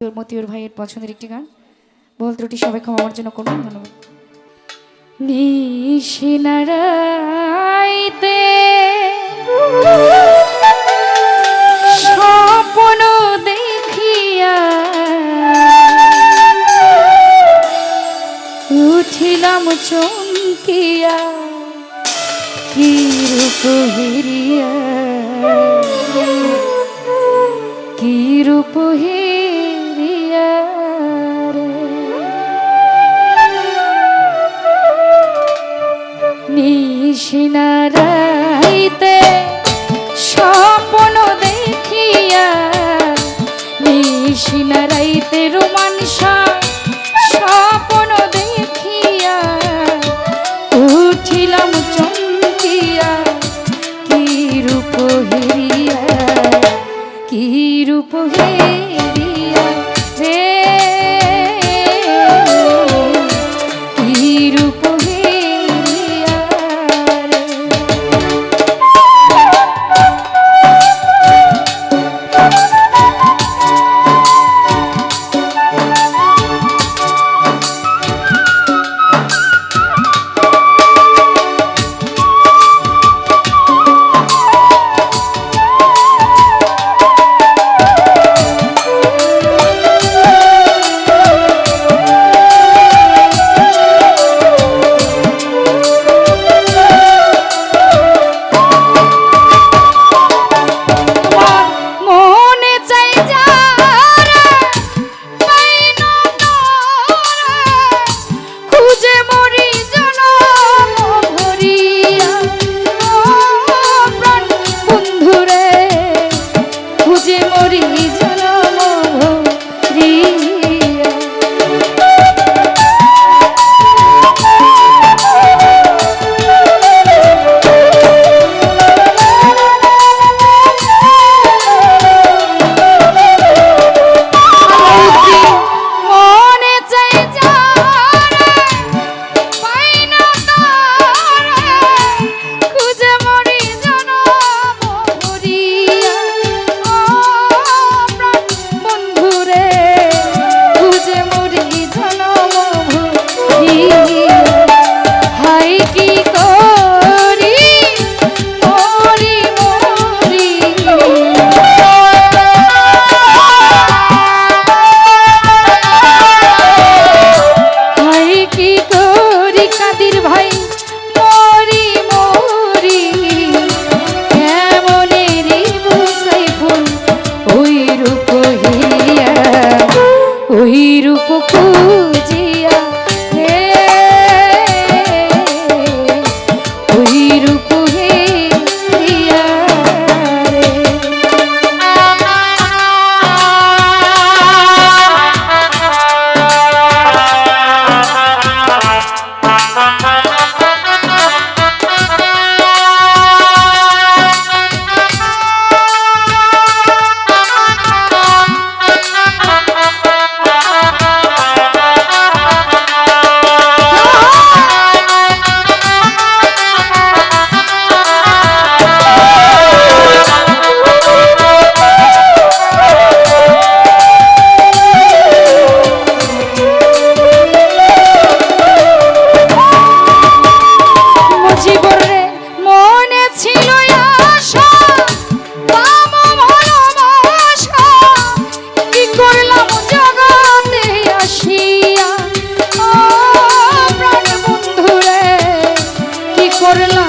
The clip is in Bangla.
মতিউর মতিউর ভাইয়ের পছন্দের একটি গান। ভুল ত্রুটি সবাই ক্ষমা আমার জন্য করবেন ধন্যবাদ। নিশিনারাইতে স্বপ্ন দেখিয়া উঠিলাম চমকিয়া, কি হেরিয়া হেরিয়া নিশিনারাইতে স্বপ্ন দেখিয়া নিশিনারাইতে রোমানসা স্বপ্ন দেখিয়া উঠিলাম চমকিয়া, কি রূপ হেরিয়া, কি রূপ হেরিয়া কি করি কাদির ভাই? córrela.